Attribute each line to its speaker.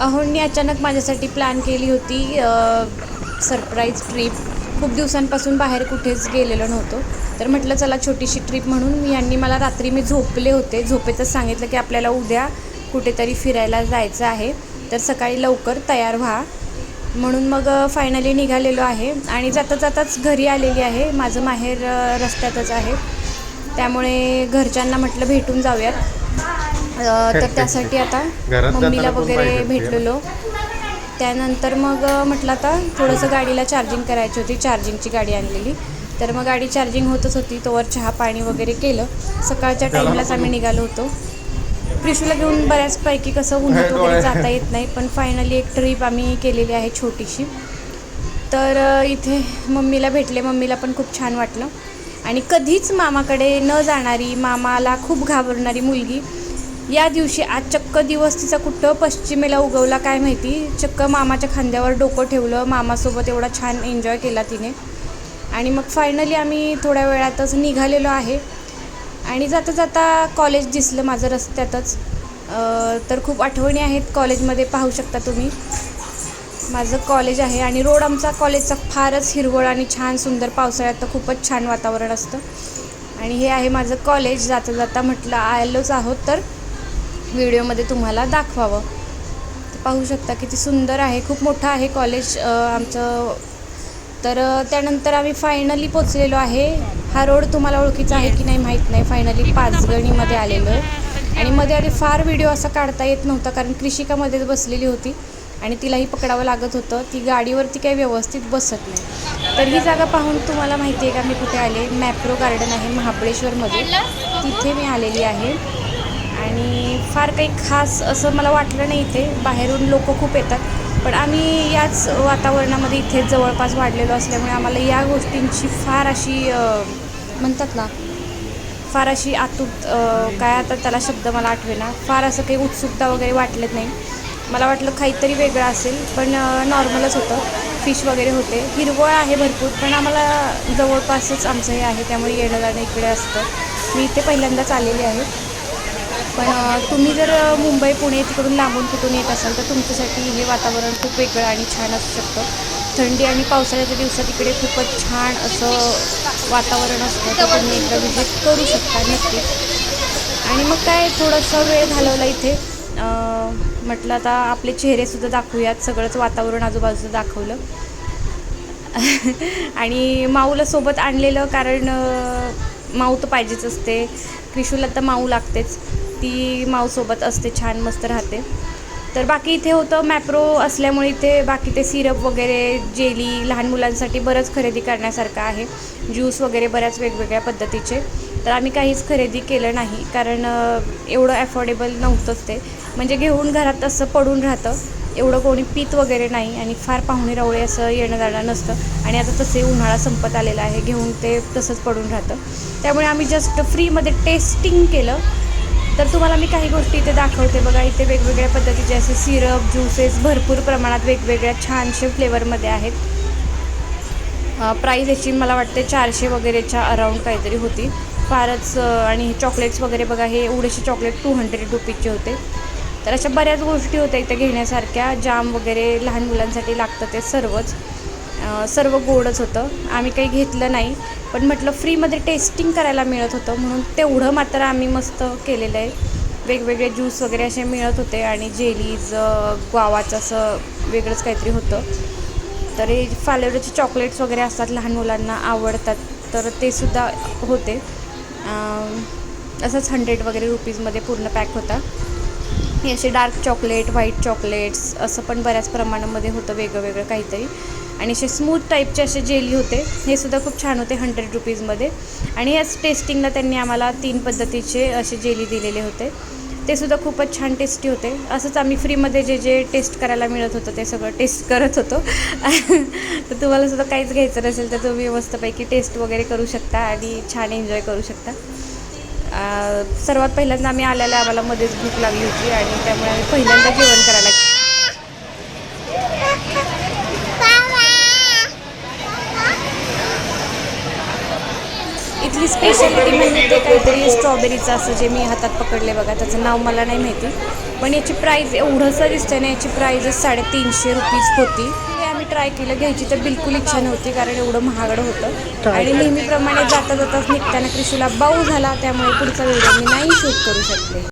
Speaker 1: अहोंनी अचानक माझ्यासाठी प्लॅन केली होती सरप्राईज ट्रिप खूप दिवसांपासून बाहेर कुठेच गेलेलो नव्हतो. तर म्हटलं चला छोटीशी ट्रिप म्हणून यांनी मला रात्री मी झोपले होते. झोपेतच सांगितलं की आपल्याला उद्या कुठेतरी फिरायला जायचं आहे. तर सकाळी लवकर तयार व्हा. म्हणून मग फायनली निघालेलो आहे. आणि जाता जाताच घरी आलेली आहे. माझं माहेर रस्त्यातच आहे. त्यामुळे घरच्यांना म्हटलं भेटून जाऊयात. तर त्यासाठी आता मम्मीला वगैरे. भेटलेलो. त्यानंतर मग म्हटलं आता थोडंसं गाडीला चार्जिंग करायची होती चार्जिंगची गाडी आणलेली. तर मग गाडी चार्जिंग होतच होती तोवर चहा पाणी वगैरे केलं. सकाळच्या टाईमलाच आम्ही निघालो होतो. प्रिशूला घेऊन बऱ्याचपैकी कसं उन्हात वगैरे जाता येत नाही पण फायनली एक ट्रिप आम्ही केलेली आहे छोटीशी. तर इथे मम्मीला भेटले. मम्मीला पण खूप छान वाटलं. आणि कधीच मामाकडे न जाणारी मामाला खूप घाबरणारी मुलगी या दिवशी आज चक्क दिवस तिचा कुठं पश्चिमेला उगवला काय माहिती? चक्क मामाच्या खांद्यावर डोकं ठेवलं. मामासोबत एवढा छान एन्जॉय केला तिने. आणि मग फायनली आम्ही थोड्या वेळातच निघालेलो आहे. आणि जाता जाता कॉलेज दिसलं माझं रस्त्यातच. तर खूप आठवणी आहेत कॉलेजमध्ये पाहू शकता तुम्ही. माझं कॉलेज आहे आणि रोड आमचा कॉलेजचा फारच हिरवळ आणि छान सुंदर पावसाळ्यात तर खूपच छान वातावरण असतं. आणि हे आहे माझं कॉलेज जाता जाता म्हटलं आलोच आहोत तर व्हिडिओमध्ये तुम्हाला दाखवावं. पाहू शकता किती सुंदर आहे. खूप मोठं आहे कॉलेज आमचं. तर त्यानंतर आम्ही फायनली पोचलेलो आहे. हा रोड तुम्हाला ओळखीचा आहे की नाही माहीत नाही. फायनली पाचगणीमध्ये आलेलो आहे. आणि मध्ये आधी फार व्हिडिओ असा काढता येत नव्हता कारण कृषिकामध्येच बसलेली होती आणि तिलाही पकडावं लागत होतं. ती गाडीवरती काही व्यवस्थित बसत नाही. तर ही जागा पाहून तुम्हाला माहिती आहे का मी कुठे आले? मॅप्रो गार्डन आहे महाबळेश्वरमध्ये. तिथे मी आलेली आहे. आणि फार काही खास असं मला वाटलं नाही इथे. बाहेरून लोक खूप येतात. पण आम्ही याच वातावरणामध्ये इथेच जवळपास वाढलेलो असल्यामुळे आम्हाला या गोष्टींची फार अशी म्हणतात ना फार अशी आतुर काय आता त्याला शब्द मला आठवेना. फार असं काही उत्सुकता वगैरे वाटलेत नाही. मला वाटलं काहीतरी वेगळं असेल पण नॉर्मलच होतं. फिश वगैरे होते. हिरवळ आहे भरपूर पण आम्हाला जवळपासच आमचं हे आहे त्यामुळे येणं जाणं इकडे असतं. मी इथे पहिल्यांदाच आलेली आहे. पण तुम्ही जर मुंबई पुणे तिकडून लांबून कुठून येत असाल तर तुमच्यासाठी हे वातावरण खूप वेगळं आणि छान असू शकतं. थंडी आणि पावसाळ्याच्या दिवसात इकडे खूपच छान असं वातावरण असतं तर तुम्ही एकदा व्हिजिट करू शकता नक्कीच. आणि मग काय थोडंसं वेळ घालवला इथे. म्हटलं आता आपले चेहरेसुद्धा दाखवूयात सगळंच वातावरण आजूबाजूचं दाखवलं. आणि माऊला सोबत आणलेलं कारण माऊ तर पाहिजेच असते. क्रिशूला तर माऊ लागतेच. ती मावसोबत असते छान मस्त राहते. तर बाकी इथे होतं मॅप्रो असल्यामुळे इथे बाकी ते सिरप वगैरे जेली लहान मुलांसाठी बरंच खरेदी करण्यासारखं आहे. ज्यूस वगैरे बऱ्याच वेगवेगळ्या पद्धतीचे. तर आम्ही काहीच खरेदी केलं नाही कारण एवढं ॲफोर्डेबल नव्हतंच ते. म्हणजे घेऊन घरात असं पडून राहतं. एवढं कोणी पीत वगैरे नाही आणि फार पाहुणे रावळे असं येणं जाणं नसतं. आणि आता तसे उन्हाळा संपत आलेला आहे घेऊन ते तसंच पडून राहतं. त्यामुळे आम्ही जस्ट फ्रीमध्ये टेस्टिंग केलं. तर तुम्हाला मी काही गोष्टी इथे दाखवते बघा. इथे वेगवेगळ्या पद्धतीचे असे सिरप ज्युसेस भरपूर प्रमाणात वेगवेगळ्या छानशे फ्लेवरमध्ये आहेत. प्राईस याची मला वाटते चारशे वगैरेच्या अराऊंड काहीतरी होती. फारच आणि चॉकलेट्स वगैरे बघा हे एवढेसे चॉकलेट टू हंड्रेड रुपीजचे होते. तर अशा बऱ्याच गोष्टी होत्या इथे घेण्यासारख्या. जाम वगैरे लहान मुलांसाठी लागतं ते सर्वच. सर्व गोडच होतं. आम्ही काही घेतलं नाही. पण म्हटलं फ्रीमध्ये टेस्टिंग करायला मिळत होतं. म्हणून तेवढं मात्र आम्ही मस्त केलेलं आहे. वेगवेगळे ज्यूस वगैरे असे मिळत होते आणि जेलीज ग्वावाचं असं वेगळंच काहीतरी होतं. तर हे फालेवरचे चॉकलेट्स वगैरे असतात लहान मुलांना आवडतात तर ते सुद्धा होते. असंच हंड्रेड वगैरे रुपीजमध्ये पूर्ण पॅक होता. हे असे डार्क चॉकलेट व्हाईट चॉकलेट्स असं पण बऱ्याच प्रमाणामध्ये होतं वेगळं वेगळं काहीतरी. आणि असे स्मूथ टाईपचे असे जेली होते. हे सुद्धा खूप छान होते हंड्रेड रुपीजमध्ये आणि याच टेस्टिंगला त्यांनी आम्हाला तीन पद्धतीचे असे जेली दिलेले होते. ते सुद्धा खूपच छान टेस्टी होते. असंच आम्ही फ्रीमध्ये जे जे टेस्ट करायला मिळत होतं ते सगळं टेस्ट करत होतो. तर तुम्हाला सुद्धा काहीच घ्यायचं नसेल तर तुम्ही मस्तपैकी टेस्ट वगैरे करू शकता आणि छान एन्जॉय करू शकता. सर्वात पहिल्यांदा आम्ही आल्याला आम्हाला मध्येच भूक लागली होती आणि त्यामुळे आम्ही पहिल्यांदा जेवण करायला इथली स्पेशालिटी म्हणजे ते काहीतरी स्ट्रॉबेरीचं असं जे मी हातात पकडले बघा त्याचं नाव मला नाही माहिती. पण याची प्राईज एवढंसं दिसतं ना याची प्राईजच साडेतीनशे रुपीज होती. हे आम्ही ट्राय केलं घ्यायची तर बिलकुल इच्छा नव्हती कारण एवढं महागड होतं. आणि नेहमीप्रमाणे जाता जाताच निघताना क्रिशूला बाऊ झाला त्यामुळे पुढचा व्हिडिओ मी नाही शूट करू शकले.